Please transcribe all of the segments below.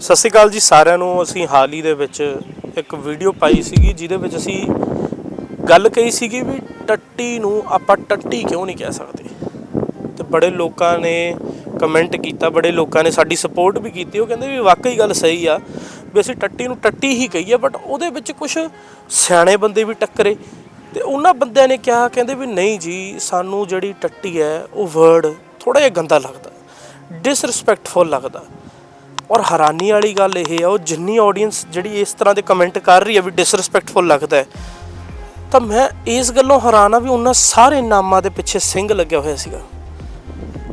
ਸਤਿ ਸ਼੍ਰੀ ਅਕਾਲ ਜੀ ਸਾਰਿਆਂ ਨੂੰ। ਅਸੀਂ ਹਾਲ ਹੀ ਦੇ ਵਿੱਚ ਇੱਕ ਵੀਡੀਓ ਪਾਈ ਸੀਗੀ, ਜਿਹਦੇ ਵਿੱਚ ਅਸੀਂ ਗੱਲ ਕਹੀ ਸੀਗੀ ਵੀ ਟੱਟੀ ਨੂੰ ਆਪਾਂ ਟੱਟੀ ਕਿਉਂ ਨਹੀਂ ਕਹਿ ਸਕਦੇ? ਤੇ ਬੜੇ ਲੋਕਾਂ ਨੇ ਕਮੈਂਟ ਕੀਤਾ, ਬੜੇ ਲੋਕਾਂ ਨੇ ਸਾਡੀ ਸਪੋਰਟ ਵੀ ਕੀਤੀ। ਉਹ ਕਹਿੰਦੇ ਵੀ ਵਾਕਈ ਗੱਲ ਸਹੀ ਆ ਵੀ ਅਸੀਂ ਟੱਟੀ ਨੂੰ ਟੱਟੀ ਹੀ ਕਹੀਏ ਬਟ ਉਹਦੇ ਵਿੱਚ ਕੁਝ ਸਿਆਣੇ ਬੰਦੇ ਵੀ ਟੱਕਰੇ। ਤੇ ਉਹਨਾਂ ਬੰਦਿਆਂ ਨੇ ਕਿਹਾ, ਕਹਿੰਦੇ ਵੀ ਨਹੀਂ ਜੀ, ਸਾਨੂੰ ਜਿਹੜੀ ਟੱਟੀ ਹੈ, ਉਹ ਵਰਡ ਥੋੜਾ ਜਿਹਾ ਗੰਦਾ ਲੱਗਦਾ ਡਿਸਰਿਸਪੈਕਟਫੁਲ ਲੱਗਦਾ। ਔਰ ਹੈਰਾਨੀ ਵਾਲੀ ਗੱਲ ਇਹ ਆ ਉਹ ਜਿੰਨੀ ਆਡੀਅנס ਜਿਹੜੀ ਇਸ ਤਰ੍ਹਾਂ ਦੇ ਕਮੈਂਟ ਕਰ ਰਹੀ ਹੈ ਵੀ ਡਿਸਰਿਸਪੈਕਟਫੁਲ ਲੱਗਦਾ ਹੈ, ਤਾਂ ਮੈਂ ਇਸ ਗੱਲੋਂ ਹੈਰਾਨ ਆ ਵੀ ਉਹਨਾਂ ਸਾਰੇ ਨਾਮਾਂ ਦੇ ਪਿੱਛੇ ਸਿੰਘ ਲੱਗਿਆ ਹੋਇਆ ਸੀਗਾ।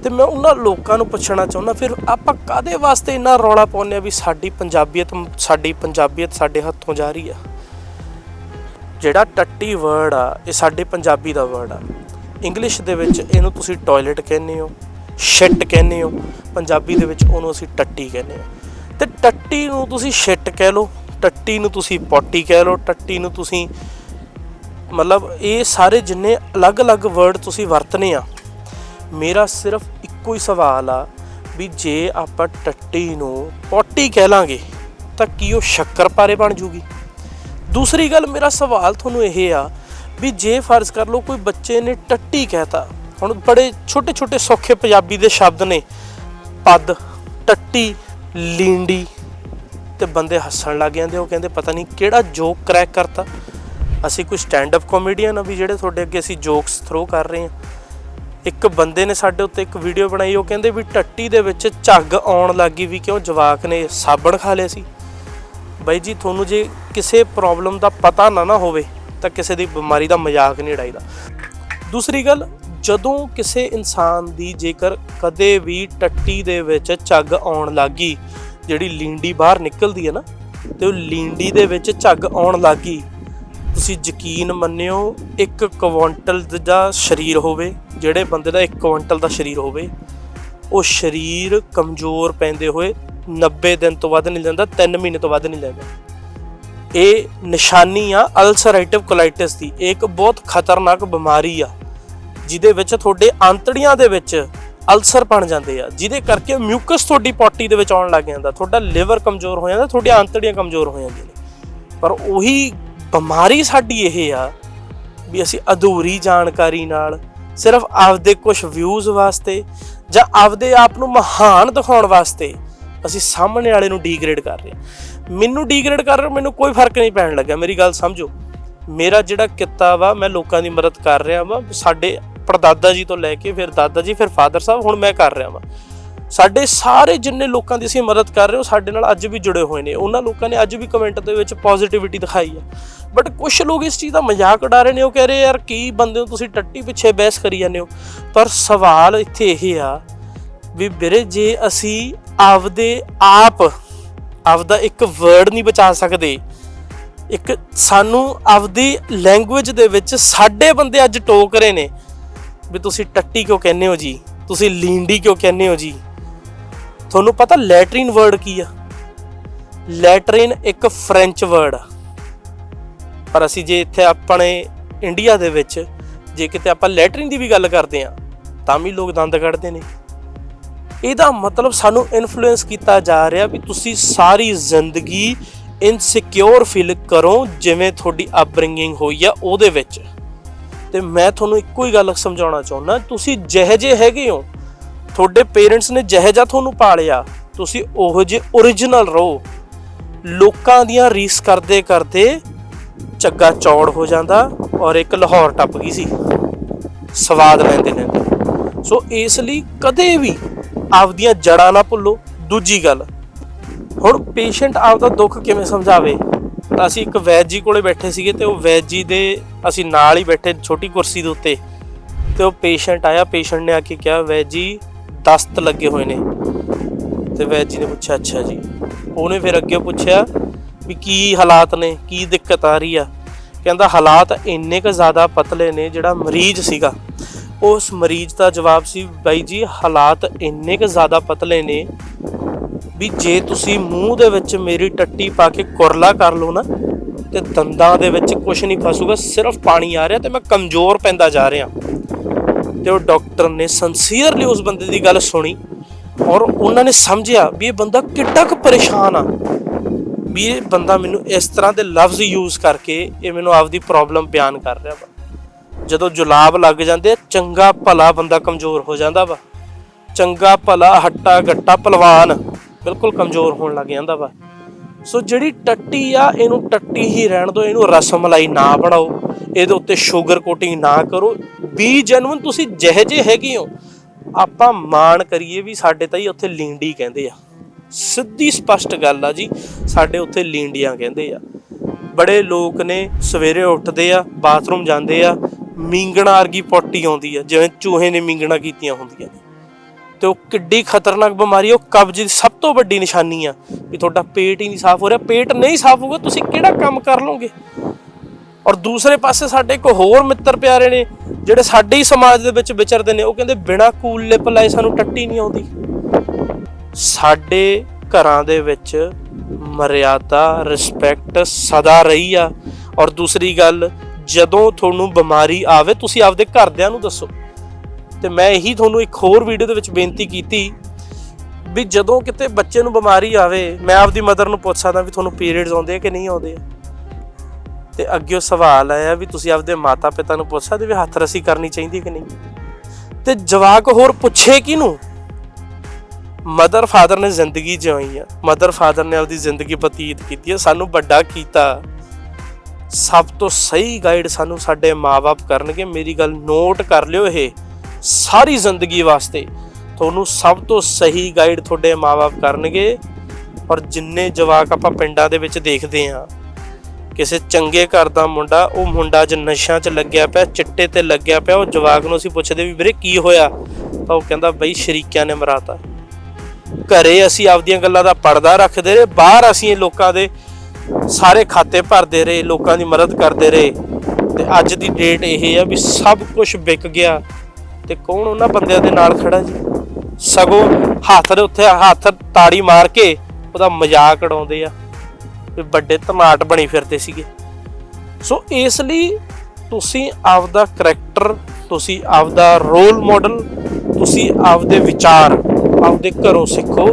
ਤੇ ਮੈਂ ਉਹਨਾਂ ਲੋਕਾਂ ਨੂੰ ਪੁੱਛਣਾ ਚਾਹੁੰਦਾ, ਫਿਰ ਆਪਾਂ ਕਾਦੇ ਵਾਸਤੇ ਇੰਨਾ ਰੌਲਾ ਪਾਉਂਦੇ ਆ ਵੀ ਸਾਡੀ ਪੰਜਾਬੀਅਤ ਸਾਡੀ ਪੰਜਾਬੀਅਤ ਸਾਡੇ ਹੱਥੋਂ ਜਾ ਰਹੀ ਆ? ਜਿਹੜਾ ਟੱਟੀ ਵਰਡ ਆ, ਇਹ ਸਾਡੇ ਪੰਜਾਬੀ ਦਾ ਵਰਡ ਆ। ਇੰਗਲਿਸ਼ ਦੇ ਵਿੱਚ ਇਹਨੂੰ ਤੁਸੀਂ ਟਾਇਲਟ ਕਹਿੰਦੇ ਹੋ। ਸ਼ਿਟ ਕਹਿੰਦੇ ਹੋ, ਪੰਜਾਬੀ ਦੇ ਵਿੱਚ ਉਹਨੂੰ ਅਸੀਂ ਟੱਟੀ ਕਹਿੰਦੇ ਆ ਤੇ ਟੱਟੀ ਨੂੰ ਤੁਸੀਂ ਸ਼ਿਟ ਕਹਿ ਲਓ, ਟੱਟੀ ਨੂੰ ਤੁਸੀਂ ਪੋਟੀ ਕਹਿ ਲਓ, ਟੱਟੀ ਨੂੰ ਤੁਸੀਂ ਮਤਲਬ ਇਹ ਸਾਰੇ ਜਿੰਨੇ ਅਲੱਗ-ਅਲੱਗ ਵਰਡ ਤੁਸੀਂ ਵਰਤਨੇ ਆ, ਮੇਰਾ ਸਿਰਫ ਇੱਕੋ ਹੀ ਸਵਾਲ ਆ ਵੀ ਜੇ ਆਪਾਂ ਟੱਟੀ ਨੂੰ ਪੋਟੀ ਕਹਿ ਲਾਂਗੇ, ਤਾਂ ਕੀ ਉਹ ਸ਼ੱਕਰਪਾਰੇ ਬਣ ਜੂਗੀ? ਦੂਸਰੀ ਗੱਲ, ਮੇਰਾ ਸਵਾਲ ਤੁਹਾਨੂੰ ਇਹ ਆ ਵੀ ਜੇ ਫਰਜ਼ ਕਰ ਲਓ ਕੋਈ ਬੱਚੇ ਨੇ ਟੱਟੀ ਕਹਿਤਾ ਹੁਣ ਬੜੇ ਛੋਟੇ ਛੋਟੇ ਸੌਖੇ ਪੰਜਾਬੀ ਦੇ ਸ਼ਬਦ ਨੇ। ਪਦ, ਟੱਟੀ, ਲੀਂਡੀ ਤੇ ਬੰਦੇ ਹੱਸਣ ਲੱਗ ਜਾਂਦੇ ਉਹ ਕਹਿੰਦੇ, ਪਤਾ ਨਹੀਂ ਕਿਹੜਾ ਜੋਕ ਕਰੈਕ ਕਰਤਾ। ਅਸੀਂ ਕੋਈ ਸਟੈਂਡ ਅਪ ਕਾਮੇਡੀਅਨ ਆ ਵੀ ਜਿਹੜੇ ਤੁਹਾਡੇ ਅੱਗੇ ਅਸੀਂ ਜੋਕਸ ਥਰੋ ਕਰ ਰਹੇ ਹਾਂ। ਇੱਕ ਬੰਦੇ ਨੇ ਸਾਡੇ ਉੱਤੇ ਇੱਕ ਵੀਡੀਓ ਬਣਾਈ, ਉਹ ਕਹਿੰਦੇ ਵੀ ਟੱਟੀ ਦੇ ਵਿੱਚ ਝੱਗ ਆਉਣ ਲੱਗੀ ਵੀ ਕਿਉਂ ਜਵਾਕ ਨੇ ਸਾਬਣ ਖਾ ਲਿਆ ਸੀ। ਬਾਈ ਜੀ, ਤੁਹਾਨੂੰ ਜੇ ਕਿਸੇ ਪ੍ਰੋਬਲਮ ਦਾ ਪਤਾ ਨਾ ਨਾ ਹੋਵੇ ਤਾਂ ਕਿਸੇ ਦੀ ਬਿਮਾਰੀ ਦਾ ਮਜ਼ਾਕ ਨਹੀਂ ਉਡਾਈਦਾ। ਦੂਸਰੀ ਗੱਲ ਜਦੋਂ ਕਿਸੇ ਇਨਸਾਨ ਦੀ ਜੇਕਰ ਕਦੇ ਵੀ ਟੱਟੀ ਦੇ ਵਿੱਚ ਝੱਗ ਆਉਣ ਲੱਗੀ, ਜਿਹੜੀ ਲੀਂਡੀ ਬਾਹਰ ਨਿਕਲਦੀ ਹੈ ਨਾ, ਤੇ ਉਹ ਲੀਂਡੀ ਦੇ ਵਿੱਚ ਝੱਗ ਆਉਣ ਲੱਗੀ, ਤੁਸੀਂ ਯਕੀਨ ਮੰਨਿਓ ਇੱਕ ਕੁਇੰਟਲ ਦਾ ਸਰੀਰ ਹੋਵੇ, ਜਿਹੜੇ ਬੰਦੇ ਦਾ ਇੱਕ ਕੁਇੰਟਲ ਦਾ ਸਰੀਰ ਹੋਵੇ, ਉਹ ਸਰੀਰ ਕਮਜ਼ੋਰ ਪੈਂਦੇ ਹੋਏ 90 ਦਿਨ ਤੋਂ ਵੱਧ ਨਹੀਂ ਲੈਂਦਾ 3 ਮਹੀਨੇ ਤੋਂ ਵੱਧ ਨਹੀਂ ਲੈਂਦਾ। ਇਹ ਨਿਸ਼ਾਨੀ ਆ ਅਲਸਰੇਟਿਵ ਕੋਲਾਈਟਿਸ ਦੀ, ਇਹ ਇੱਕ ਬਹੁਤ ਖਤਰਨਾਕ ਬਿਮਾਰੀ ਆ। ਜਿਹਦੇ ਵਿੱਚ ਤੁਹਾਡੇ ਆਂਤੜੀਆਂ ਦੇ ਵਿੱਚ ਅਲਸਰ ਬਣ ਜਾਂਦੇ ਆ। ਜਿਹਦੇ ਕਰਕੇ ਮਿਊਕਸ ਤੁਹਾਡੀ ਪੋਟੀ ਦੇ ਵਿੱਚ ਆਉਣ ਲੱਗ ਜਾਂਦਾ। ਤੁਹਾਡਾ ਲਿਵਰ ਕਮਜ਼ੋਰ ਹੋ ਜਾਂਦਾ, ਤੁਹਾਡੀਆਂ ਆਂਤੜੀਆਂ ਕਮਜ਼ੋਰ ਹੋ ਜਾਂਦੀਆਂ ਨੇ। ਪਰ ਉਹੀ ਬਿਮਾਰੀ ਸਾਡੀ ਇਹ ਆ ਵੀ ਅਸੀਂ ਅਧੂਰੀ ਜਾਣਕਾਰੀ ਨਾਲ ਸਿਰਫ ਆਪਦੇ ਕੁਝ ਵਿਊਜ਼ ਵਾਸਤੇ ਜਾਂ ਆਪਦੇ ਆਪ ਨੂੰ ਮਹਾਨ ਦਿਖਾਉਣ ਵਾਸਤੇ ਅਸੀਂ ਸਾਹਮਣੇ ਵਾਲੇ ਨੂੰ ਡੀਗ੍ਰੇਡ ਕਰ ਰਹੇ ਮੈਨੂੰ ਡੀਗ੍ਰੇਡ ਕਰ ਰਹੇ ਮੈਨੂੰ ਕੋਈ ਫ਼ਰਕ ਨਹੀਂ ਪੈਣ ਲੱਗਾ ਮੇਰੀ ਗੱਲ ਸਮਝੋ। ਮੇਰਾ ਜਿਹੜਾ ਕਿੱਤਾ ਵਾ, ਮੈਂ ਲੋਕਾਂ ਦੀ ਮਦਦ ਕਰ ਰਿਹਾ ਵਾ। ਸਾਡੇ ਪੜਦਾਦਾ ਜੀ ਤੋਂ ਲੈ ਕੇ ਫਿਰ ਦਾਦਾ ਜੀ, ਫਿਰ ਫਾਦਰ ਸਾਹਿਬ, ਹੁਣ ਮੈਂ ਕਰ ਰਿਹਾ ਵਾਂ। ਸਾਡੇ ਸਾਰੇ ਜਿੰਨੇ ਲੋਕਾਂ ਦੀ ਅਸੀਂ ਮਦਦ ਕਰ ਰਹੇ ਹੋ ਸਾਡੇ ਨਾਲ ਅੱਜ ਵੀ ਜੁੜੇ ਹੋਏ ਨੇ। ਉਹਨਾਂ ਲੋਕਾਂ ਨੇ ਅੱਜ ਵੀ ਕਮੈਂਟ ਦੇ ਵਿੱਚ ਪੋਜ਼ਿਟਿਵਿਟੀ ਦਿਖਾਈ ਆ। ਬਟ ਕੁਝ ਲੋਕ ਇਸ ਚੀਜ਼ ਦਾ ਮਜ਼ਾਕ ਉਡਾ ਰਹੇ ਨੇ, ਉਹ ਕਹਿ ਰਹੇ ਯਾਰ ਕੀ ਬੰਦੇ ਹੋ ਤੁਸੀਂ, ਟੱਟੀ ਪਿੱਛੇ ਬਹਿਸ ਕਰੀ ਜਾਂਦੇ ਹੋ? ਪਰ ਸਵਾਲ ਇੱਥੇ ਇਹ ਆ ਵੀ ਵੀਰੇ, ਜੇ ਅਸੀਂ ਆਪਦੇ ਆਪ, ਆਪਦਾ ਇੱਕ ਵਰਡ ਨਹੀਂ ਬਚਾ ਸਕਦੇ, ਇੱਕ ਸਾਨੂੰ ਆਪਦੀ ਲੈਂਗੁਏਜ ਦੇ ਵਿੱਚ ਸਾਡੇ ਬੰਦੇ ਅੱਜ ਟੋਕ ਰਹੇ ਨੇ ਵੀ ਤੁਸੀਂ ਟੱਟੀ ਕਿਉਂ ਕਹਿੰਦੇ ਹੋ ਜੀ? ਤੁਸੀਂ ਲੀਂਡੀ ਕਿਉਂ ਕਹਿੰਦੇ ਹੋ ਜੀ? ਤੁਹਾਨੂੰ ਪਤਾ ਲੈਟਰਿਨ ਵਰਡ ਕੀ ਆ? ਲੈਟਰਿਨ ਇੱਕ ਫ੍ਰੈਂਚ ਵਰਡ ਆ। ਪਰ ਅਸੀਂ ਜੇ ਇੱਥੇ ਆਪਣੇ ਇੰਡੀਆ ਦੇ ਵਿੱਚ ਜੇ ਕਿਤੇ ਆਪਾਂ ਲੈਟਰਿਨ ਦੀ ਵੀ ਗੱਲ ਕਰਦੇ ਆ ਤਾਂ ਵੀ ਲੋਕ ਦੰਦ ਕੱਢਦੇ ਨੇ। ਇਹਦਾ ਮਤਲਬ ਸਾਨੂੰ ਇਨਫਲੂਐਂਸ ਕੀਤਾ ਜਾ ਰਿਹਾ ਵੀ ਤੁਸੀਂ ਸਾਰੀ ਜ਼ਿੰਦਗੀ ਇਨਸਿਕਿਉਰ ਫੀਲ ਕਰੋ, ਜਿਵੇਂ ਤੁਹਾਡੀ ਅਪਬ੍ਰਿੰਗਿੰਗ ਹੋਈ ਆ ਉਹਦੇ ਵਿੱਚ। ਤੇ ਮੈਂ ਤੁਹਾਨੂੰ ਇੱਕੋ ਹੀ ਗੱਲ ਸਮਝਾਉਣਾ ਚਾਹੁੰਦਾ, ਤੁਸੀਂ ਜਿਹੇ ਜਿਹੇ ਹੈਗੇ ਹੋ, ਤੁਹਾਡੇ ਪੇਰੈਂਟਸ ਨੇ ਜਿਹੇ ਜਿਹਾ ਤੁਹਾਨੂੰ ਪਾਲਿਆ, ਤੁਸੀਂ ਉਹੋ ਜਿਹੇ origignal ਰਹੋ। ਲੋਕਾਂ ਦੀਆਂ ਰੀਸ ਕਰਦੇ ਕਰਦੇ ਚੱਗਾ ਚੌੜ ਹੋ ਜਾਂਦਾ ਔਰ ਇੱਕ ਲਾਹੌਰ ਟੱਪ ਗਈ ਸੀ, ਸਵਾਦ ਲੈਂਦੇ ਲੈਂਦੇ। ਸੋ ਇਸ ਲਈ ਕਦੇ ਵੀ ਆਪਦੀਆਂ ਜੜਾਂ ਨਾ ਭੁੱਲੋ। ਦੂਜੀ ਗੱਲ, ਹੁਣ ਪੇਸ਼ੈਂਟ ਆਪਦਾ ਦੁੱਖ ਕਿਵੇਂ ਸਮਝਾਵੇ? ਤਾਂ ਅਸੀਂ ਇੱਕ ਵੈਦ ਜੀ ਕੋਲੇ ਬੈਠੇ ਸੀਗੇ ਤੇ ਉਹ ਵੈਦ ਜੀ ਦੇ ਅਸੀਂ ਨਾਲ ਹੀ ਬੈਠੇ ਛੋਟੀ ਕੁਰਸੀ ਦੇ ਉੱਤੇ। ਤੇ ਉਹ ਪੇਸ਼ੈਂਟ ਆਇਆ ਪੇਸ਼ੈਂਟ ਨੇ ਆ ਕੇ ਕਿਹਾ, ਵੈਦ ਜੀ, ਦਸਤ ਲੱਗੇ ਹੋਏ ਨੇ। ਤੇ ਵੈਦ ਜੀ ਨੇ ਪੁੱਛਿਆ, ਅੱਛਾ ਜੀ। ਉਹਨੇ ਫਿਰ ਅੱਗੇ ਪੁੱਛਿਆ ਵੀ ਕੀ ਹਾਲਾਤ ਨੇ, ਕੀ ਦਿੱਕਤ ਆ ਰਹੀ ਆ? ਕਹਿੰਦਾ, ਹਾਲਾਤ ਇੰਨੇ ਕੁ ਜ਼ਿਆਦਾ ਪਤਲੇ ਨੇ ਜਿਹੜਾ ਮਰੀਜ਼ ਸੀਗਾ। ਉਸ ਮਰੀਜ਼ ਦਾ ਜਵਾਬ ਸੀ, ਬਾਈ ਜੀ, ਹਾਲਾਤ ਇੰਨੇ ਕੁ ਜ਼ਿਆਦਾ ਪਤਲੇ ਨੇ ਵੀ ਜੇ ਤੁਸੀਂ ਮੂੰਹ ਦੇ ਵਿੱਚ ਮੇਰੀ ਟੱਟੀ ਪਾ ਕੇ ਕੁਰਲਾ ਕਰ ਲਓ ਨਾ ਤੇ ਦੰਦਾਂ ਦੇ ਵਿੱਚ ਕੁਝ ਨਹੀਂ ਫਸੂਗਾ ਸਿਰਫ ਪਾਣੀ ਆ ਰਿਹਾ ਤੇ ਮੈਂ ਕਮਜ਼ੋਰ ਪੈਂਦਾ ਜਾ ਰਿਹਾ। ਤੇ ਉਹ ਡਾਕਟਰ ਨੇ ਸੰਸੀਅਰਲੀ ਉਸ ਬੰਦੇ ਦੀ ਗੱਲ ਸੁਣੀ ਔਰ ਉਹਨਾਂ ਨੇ ਸਮਝਿਆ ਵੀ ਇਹ ਬੰਦਾ ਕਿੱਡਾ ਕੁ ਪਰੇਸ਼ਾਨ ਆ। ਵੀ ਇਹ ਬੰਦਾ ਮੈਨੂੰ ਇਸ ਤਰ੍ਹਾਂ ਦੇ ਲਫ਼ਜ਼ ਯੂਜ਼ ਕਰਕੇ ਇਹ ਮੈਨੂੰ ਆਪਦੀ ਪ੍ਰੋਬਲਮ ਬਿਆਨ ਕਰ ਰਿਹਾ ਵਾ। ਜਦੋਂ ਜੁਲਾਬ ਲੱਗ ਜਾਂਦੇ ਆ, ਚੰਗਾ ਭਲਾ ਬੰਦਾ ਕਮਜ਼ੋਰ ਹੋ ਜਾਂਦਾ ਵਾ। ਚੰਗਾ ਭਲਾ ਹੱਟਾ ਗੱਟਾ ਪਹਿਲਵਾਨ ਬਿਲਕੁਲ ਕਮਜ਼ੋਰ ਹੋਣ ਲੱਗ ਜਾਂਦਾ ਵਾ। ਸੋ ਜਿਹੜੀ ਟੱਟੀ ਆ, ਇਹਨੂੰ ਟੱਟੀ ਹੀ ਰਹਿਣ ਦਿਓ, ਇਹਨੂੰ ਰਸਮਲਾਈ ਨਾ ਬਣਾਓ, ਇਹਦੇ ਉੱਤੇ ਸ਼ੂਗਰ ਕੋਟਿੰਗ ਨਾ ਕਰੋ। ਵੀ ਜਨਮਨ ਤੁਸੀਂ ਜਿਹੇ ਜਿਹੇ ਹੈਗੇ ਹੋ, ਆਪਾਂ ਮਾਣ ਕਰੀਏ ਵੀ ਸਾਡੇ ਤਾਂ ਹੀ ਉੱਥੇ ਲੀਂਡੀ ਕਹਿੰਦੇ ਆ। ਸਿੱਧੀ ਸਪਸ਼ਟ ਗੱਲ ਆ ਜੀ, ਸਾਡੇ ਉੱਥੇ ਲੀਂਡੀਆਂ ਕਹਿੰਦੇ ਆ। ਬੜੇ ਲੋਕ ਨੇ, ਸਵੇਰੇ ਉੱਠਦੇ ਆ, ਬਾਥਰੂਮ ਜਾਂਦੇ ਆ, ਮੀਂਗਣਾ ਵਰਗੀ ਪੋਟੀ ਆਉਂਦੀ ਆ, ਜਿਵੇਂ ਚੂਹੇ ਨੇ ਮੀਂਗਣਾ ਕੀਤੀਆਂ ਹੁੰਦੀਆਂ ਨੇ। ਤੇ ਉਹ ਕਿੱਡੀ ਖਤਰਨਾਕ ਬਿਮਾਰੀ ਆ, ਉਹ ਕਬਜ਼ ਦੀ ਸਭ ਤੋਂ ਵੱਡੀ ਨਿਸ਼ਾਨੀ ਆ ਵੀ ਤੁਹਾਡਾ ਪੇਟ ਹੀ ਨਹੀਂ ਸਾਫ਼ ਹੋ ਰਿਹਾ। ਪੇਟ ਨਹੀਂ ਸਾਫ਼ ਹੋਊਗਾ ਤੁਸੀਂ ਕਿਹੜਾ ਕੰਮ ਕਰ ਲਓਗੇ? ਔਰ ਦੂਸਰੇ ਪਾਸੇ ਸਾਡੇ ਇੱਕ ਹੋਰ ਮਿੱਤਰ ਪਿਆਰੇ ਨੇ ਜਿਹੜੇ ਸਾਡੇ ਹੀ ਸਮਾਜ ਦੇ ਵਿੱਚ ਵਿਚਰਦੇ ਨੇ ਉਹ ਕਹਿੰਦੇ ਬਿਨਾ ਕੂਲ ਲਿਪ ਲਾਏ ਸਾਨੂੰ ਟੱਟੀ ਨਹੀਂ ਆਉਂਦੀ। ਸਾਡੇ ਘਰਾਂ ਦੇ ਵਿੱਚ ਮਰਿਆਦਾ ਰਿਸਪੈਕਟ ਸਦਾ ਰਹੀ ਆ। ਔਰ ਦੂਸਰੀ ਗੱਲ ਜਦੋਂ ਤੁਹਾਨੂੰ ਬਿਮਾਰੀ ਆਵੇ ਤੁਸੀਂ ਆਪਦੇ ਘਰਦਿਆਂ ਨੂੰ ਦੱਸੋ। ਤੇ ਮੈਂ ਇਹੀ ਤੁਹਾਨੂੰ ਇੱਕ ਹੋਰ ਵੀਡੀਓ ਦੇ ਵਿੱਚ ਬੇਨਤੀ ਕੀਤੀ ਵੀ ਜਦੋਂ ਕਿਤੇ ਬੱਚੇ ਨੂੰ ਬਿਮਾਰੀ ਆਵੇ, ਮੈਂ ਆਪਦੀ ਮਦਰ ਨੂੰ ਪੁੱਛ ਸਕਦਾ ਵੀ ਤੁਹਾਨੂੰ ਪੀਰੀਅਡਸ ਆਉਂਦੇ ਆ ਕਿ ਨਹੀਂ ਆਉਂਦੇ? ਤੇ ਅੱਗੇ ਉਹ ਸਵਾਲ ਆਇਆ ਵੀ ਤੁਸੀਂ ਆਪਦੇ ਮਾਤਾ ਪਿਤਾ ਨੂੰ ਪੁੱਛ ਸਕਦੇ ਵੀ ਹੱਥ ਰਸੀ ਕਰਨੀ ਚਾਹੀਦੀ ਹੈ ਕਿ ਨਹੀਂ? ਤੇ ਜਵਾਕ ਹੋਰ ਪੁੱਛੇ ਕਿਹਨੂੰ? ਮਦਰ ਫਾਦਰ ਨੇ ਜ਼ਿੰਦਗੀ ਜਿਉਈ ਆ। ਮਦਰ ਫਾਦਰ ਨੇ ਆਪਦੀ ਜ਼ਿੰਦਗੀ ਬਤੀਤ ਕੀਤੀ ਹੈ ਸਾਨੂੰ ਵੱਡਾ ਕੀਤਾ। ਸਭ ਤੋਂ ਸਹੀ ਗਾਈਡ ਸਾਨੂੰ ਸਾਡੇ ਮਾਪੇ ਕਰਨਗੇ। ਮੇਰੀ ਗੱਲ ਨੋਟ ਕਰ ਲਿਓ ਇਹ। ਸਾਰੀ ਜ਼ਿੰਦਗੀ ਵਾਸਤੇ ਤੁਹਾਨੂੰ ਸਭ ਤੋਂ ਸਹੀ ਗਾਈਡ ਤੁਹਾਡੇ ਮਾਪੇ ਕਰਨਗੇ। ਔਰ ਜਿੰਨੇ ਜਵਾਕ ਆਪਾਂ ਪਿੰਡਾਂ ਦੇ ਵਿੱਚ ਦੇਖਦੇ ਆ ਕਿਸੇ ਚੰਗੇ ਘਰ ਦਾ ਮੁੰਡਾ, ਉਹ ਮੁੰਡਾ ਜ ਨਸ਼ਿਆਂ 'ਚ ਲੱਗਿਆ ਪਿਆ, ਚਿੱਟੇ ਤੇ ਲੱਗਿਆ ਪਿਆ, ਉਹ ਜਵਾਕ ਨੂੰ ਅਸੀਂ ਪੁੱਛਦੇ ਵੀ ਵੀਰੇ ਕੀ ਹੋਇਆ? ਤਾਂ ਉਹ ਕਹਿੰਦਾ ਬਈ ਸ਼ਰੀਕਿਆਂ ਨੇ ਮਰਾਤਾ। ਘਰੇ ਅਸੀਂ ਆਪਦੀਆਂ ਗੱਲਾਂ ਦਾ ਪਰਦਾ ਰੱਖਦੇ ਰਹੇ, ਬਾਹਰ ਅਸੀਂ ਇਹ ਲੋਕਾਂ ਦੇ ਸਾਰੇ ਖਾਤੇ ਭਰਦੇ ਰਹੇ, ਲੋਕਾਂ ਦੀ ਮਦਦ ਕਰਦੇ ਰਹੇ। ਤੇ ਅੱਜ ਦੀ ਡੇਟ ਇਹ ਆ ਵੀ ਸਭ ਕੁਝ ਵਿਕ ਗਿਆ। ਤੇ ਕੌਣ ਉਹਨਾਂ ਬੰਦਿਆਂ ਦੇ ਨਾਲ ਖੜਾ ਜੀ? ਸਗੋਂ ਹੱਥ ਦੇ ਉੱਤੇ ਹੱਥ ਤਾੜੀ ਮਾਰ ਕੇ ਉਹਦਾ ਮਜ਼ਾਕ ਉਡਾਉਂਦੇ ਆ ਵੀ ਵੱਡੇ ਧਮਾਟ ਬਣੀ ਫਿਰਦੇ ਸੀਗੇ। ਸੋ ਇਸ ਲਈ ਤੁਸੀਂ ਆਪਦਾ ਕਰੈਕਟਰ ਤੁਸੀਂ ਆਪਦਾ ਰੋਲ ਮਾਡਲ ਤੁਸੀਂ ਆਪਦੇ ਵਿਚਾਰ, ਆਪਦੇ ਘਰੋਂ ਸਿੱਖੋ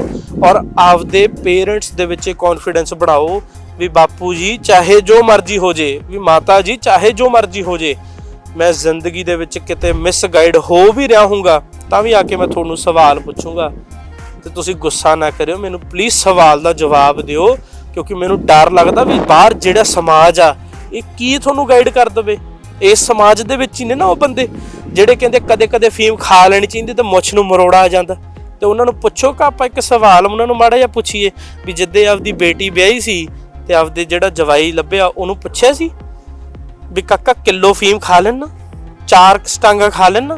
ਔਰ ਆਪਦੇ ਪੇਰੈਂਟਸ ਦੇ ਵਿੱਚ ਕੌਨਫੀਡੈਂਸ ਬਣਾਓ ਵੀ ਬਾਪੂ ਜੀ ਚਾਹੇ ਜੋ ਮਰਜ਼ੀ ਹੋ ਜੇ, ਵੀ ਮਾਤਾ ਜੀ ਚਾਹੇ ਜੋ ਮਰਜ਼ੀ ਹੋ ਜੇ ਮੈਂ ਜ਼ਿੰਦਗੀ ਦੇ ਵਿੱਚ ਕਿਤੇ ਮਿਸ ਗਾਈਡ ਹੋ ਵੀ ਰਿਹਾ ਹੂੰਗਾ ਤਾਂ ਵੀ ਆ ਕੇ ਮੈਂ ਤੁਹਾਨੂੰ ਸਵਾਲ ਪੁੱਛੂੰਗਾ। ਤੇ ਤੁਸੀਂ ਗੁੱਸਾ ਨਾ ਕਰਿਓ, ਮੈਨੂੰ ਪਲੀਜ਼ ਸਵਾਲ ਦਾ ਜਵਾਬ ਦਿਓ, ਕਿਉਂਕਿ ਮੈਨੂੰ ਡਰ ਲੱਗਦਾ ਵੀ ਬਾਹਰ ਜਿਹੜਾ ਸਮਾਜ ਆ, ਇਹ ਕੀ ਤੁਹਾਨੂੰ ਗਾਈਡ ਕਰ ਦਵੇ? ਇਸ ਸਮਾਜ ਦੇ ਵਿੱਚ ਹੀ ਨੇ ਨਾ ਉਹ ਬੰਦੇ, ਜਿਹੜੇ ਕਹਿੰਦੇ ਕਦੇ-ਕਦੇ ਫੀਮ ਖਾ ਲੈਣੀ ਚਾਹੀਦੀ ਤੇ ਮੁੱਛ ਨੂੰ ਮਰੋੜਾ ਆ ਜਾਂਦਾ। ਤੇ ਉਹਨਾਂ ਨੂੰ ਪੁੱਛੋ ਕਿ ਆਪਾਂ ਇੱਕ ਸਵਾਲ, ਉਹਨਾਂ ਨੂੰ ਮਾੜਾ ਜਿਹਾ ਪੁੱਛੀਏ, ਵੀ ਜਿੱਦੇ ਆਪਦੀ ਬੇਟੀ ਵਿਆਹੀ ਸੀ ਤੇ ਆਪਦੇ ਜਿਹੜਾ ਜਵਾਈ ਲੱਭਿਆ, ਉਹਨੂੰ ਪੁੱਛਿਆ ਸੀ? ਵੀ ਕਾਕਾ ਕਿਲੋ ਫੀਮ ਖਾ ਲੈਣਾ ਚਾਰ ਸਟਾਂਗਾ ਖਾ ਲੈਣਾ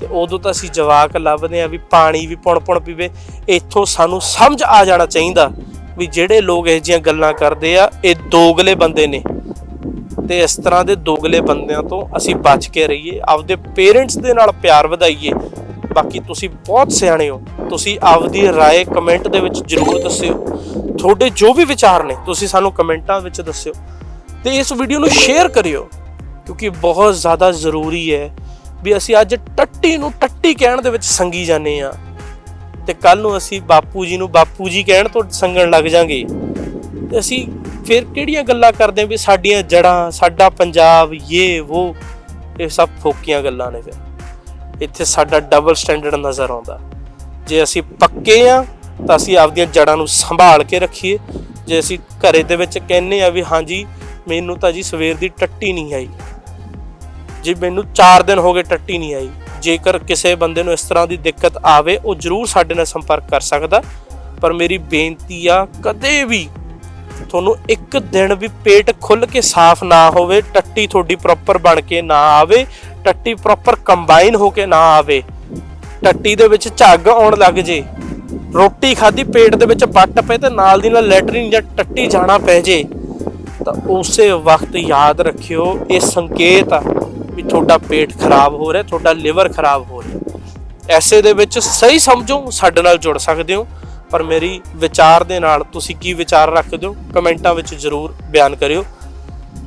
ਤੇ ਉਦੋਂ ਤਾਂ ਅਸੀਂ ਜਵਾਕ ਲੱਭਦੇ ਆ ਵੀ ਪਾਣੀ ਵੀ ਪੁਣ-ਪੁਣ ਪੀਵੇ ਇੱਥੋਂ ਸਾਨੂੰ ਸਮਝ ਆ ਜਾਣਾ ਚਾਹੀਦਾ ਵੀ ਜਿਹੜੇ ਲੋਕ ਇਹ ਜੀਆਂ ਗੱਲਾਂ ਕਰਦੇ ਆ ਇਹ ਦੋਗਲੇ ਬੰਦੇ ਨੇ ਤੇ ਇਸ ਤਰ੍ਹਾਂ ਦੇ ਦੋਗਲੇ ਬੰਦਿਆਂ ਤੋਂ ਅਸੀਂ ਬਚ ਕੇ ਰਹੀਏ ਆਪਦੇ ਪੇਰੈਂਟਸ ਦੇ ਨਾਲ ਪਿਆਰ ਵਧਾਈਏ ਬਾਕੀ ਤੁਸੀਂ ਬਹੁਤ ਸਿਆਣੇ ਹੋ ਤੁਸੀਂ ਆਪਦੀ رائے ਕਮੈਂਟ ਦੇ ਵਿੱਚ ਜਰੂਰ ਦੱਸਿਓ ਤੁਹਾਡੇ ਜੋ ਵੀ ਵਿਚਾਰ ਨੇ ਤੁਸੀਂ ਸਾਨੂੰ ਕਮੈਂਟਾਂ ਵਿੱਚ ਦੱਸਿਓ ਤੇ ਇਸ ਵੀਡੀਓ ਨੂੰ ਸ਼ੇਅਰ ਕਰਿਓ, ਕਿਉਂਕਿ ਬਹੁਤ ਜ਼ਿਆਦਾ ਜ਼ਰੂਰੀ ਹੈ ਵੀ ਅਸੀਂ ਅੱਜ ਟੱਟੀ ਨੂੰ ਟੱਟੀ ਕਹਿਣ ਦੇ ਵਿੱਚ ਸੰਗੀ ਜਾਂਦੇ ਆ ਤੇ ਕੱਲ ਨੂੰ ਅਸੀਂ ਬਾਪੂ ਜੀ ਨੂੰ ਬਾਪੂ ਜੀ ਕਹਿਣ ਤੋਂ ਸੰਗਣ ਲੱਗ ਜਾਾਂਗੇ। ਤੇ ਅਸੀਂ ਫਿਰ ਕਿਹੜੀਆਂ ਗੱਲਾਂ ਕਰਦੇ ਆਂ ਵੀ ਸਾਡੀਆਂ ਜੜਾਂ ਸਾਡਾ ਪੰਜਾਬ ਇਹ ਉਹ ਇਹ ਸਭ ਫੋਕੀਆਂ ਗੱਲਾਂ ਨੇ ਫਿਰ। ਇੱਥੇ ਸਾਡਾ ਡਬਲ ਸਟੈਂਡਰਡ ਨਜ਼ਰ ਆਉਂਦਾ। ਜੇ ਅਸੀਂ ਪੱਕੇ ਆ ਤਾਂ ਅਸੀਂ ਆਪਦੀਆਂ ਜੜਾਂ ਨੂੰ ਸੰਭਾਲ ਕੇ ਰੱਖੀਏ। ਜੇ ਅਸੀਂ ਘਰੇ ਦੇ ਵਿੱਚ ਕਹਿੰਨੇ ਆ ਵੀ ਹਾਂਜੀ ਮੈਨੂੰ ਤਾਂ ਜੀ ਸਵੇਰ ਦੀ ਟੱਟੀ ਨਹੀਂ ਆਈ। ਜੀ ਮੈਨੂੰ 4 ਦਿਨ ਹੋ ਗਏ ਟੱਟੀ ਨਹੀਂ ਆਈ, ਜੇਕਰ ਕਿਸੇ ਬੰਦੇ ਨੂੰ ਇਸ ਤਰ੍ਹਾਂ ਦੀ ਦਿੱਕਤ ਆਵੇ, ਉਹ ਜਰੂਰ ਸਾਡੇ ਨਾਲ ਸੰਪਰਕ ਕਰ ਸਕਦਾ। ਪਰ ਮੇਰੀ ਬੇਨਤੀ ਆ, ਕਦੇ ਵੀ ਤੁਹਾਨੂੰ ਇੱਕ ਦਿਨ ਵੀ ਪੇਟ ਖੁੱਲ ਕੇ ਸਾਫ਼ ਨਾ ਹੋਵੇ, ਟੱਟੀ ਤੁਹਾਡੀ ਪ੍ਰੋਪਰ ਬਣ ਕੇ ਨਾ ਆਵੇ, ਟੱਟੀ ਪ੍ਰੋਪਰ ਕੰਬਾਈਨ ਹੋ ਕੇ ਨਾ ਆਵੇ, ਟੱਟੀ ਦੇ ਵਿੱਚ ਝੱਗ ਆਉਣ ਲੱਗ ਜੇ, ਰੋਟੀ ਖਾਧੀ ਪੇਟ ਦੇ ਵਿੱਚ ਵੱਟ ਪਏ ਤੇ ਨਾਲ ਦੀ ਨਾਲ ਲੈਟਰਿਨ ਜਾਂ ਟੱਟੀ ਜਾਣਾ ਪੈ ਜੇ। ਤਾਂ ਉਸੇ ਵਕਤ ਯਾਦ ਰੱਖਿਓ, ਇਹ ਸੰਕੇਤ ਆ ਵੀ ਤੁਹਾਡਾ ਪੇਟ ਖਰਾਬ ਹੋ ਰਿਹਾ, ਤੁਹਾਡਾ ਲਿਵਰ ਖਰਾਬ ਹੋ ਰਿਹਾ। ਐਸੇ ਦੇ ਵਿੱਚ ਸਹੀ ਸਮਝੋ, ਸਾਡੇ ਨਾਲ ਜੁੜ ਸਕਦੇ ਹੋ, ਪਰ ਮੇਰੀ ਵਿਚਾਰ ਦੇ ਨਾਲ ਤੁਸੀਂ ਕੀ ਵਿਚਾਰ ਰੱਖਦੇ ਹੋ, ਕਮੈਂਟਾਂ ਵਿੱਚ ਜਰੂਰ ਬਿਆਨ ਕਰਿਓ।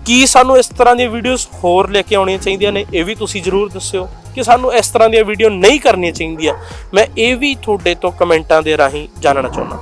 ਕੀ ਸਾਨੂੰ ਇਸ ਤਰ੍ਹਾਂ ਦੀਆਂ ਵੀਡੀਓਜ਼ ਹੋਰ ਲੈ ਕੇ ਆਉਣੀਆਂ ਚਾਹੀਦੀਆਂ ਨੇ, ਇਹ ਵੀ ਤੁਸੀਂ ਜਰੂਰ ਦੱਸਿਓ। ਕਿ ਸਾਨੂੰ ਇਸ ਤਰ੍ਹਾਂ ਦੀਆਂ ਵੀਡੀਓ ਨਹੀਂ ਕਰਨੀਆਂ ਚਾਹੀਦੀਆਂ, ਮੈਂ ਇਹ ਵੀ ਤੁਹਾਡੇ ਤੋਂ ਕਮੈਂਟਾਂ ਦੇ ਰਾਹੀਂ ਜਾਣਨਾ ਚਾਹੁੰਦਾ।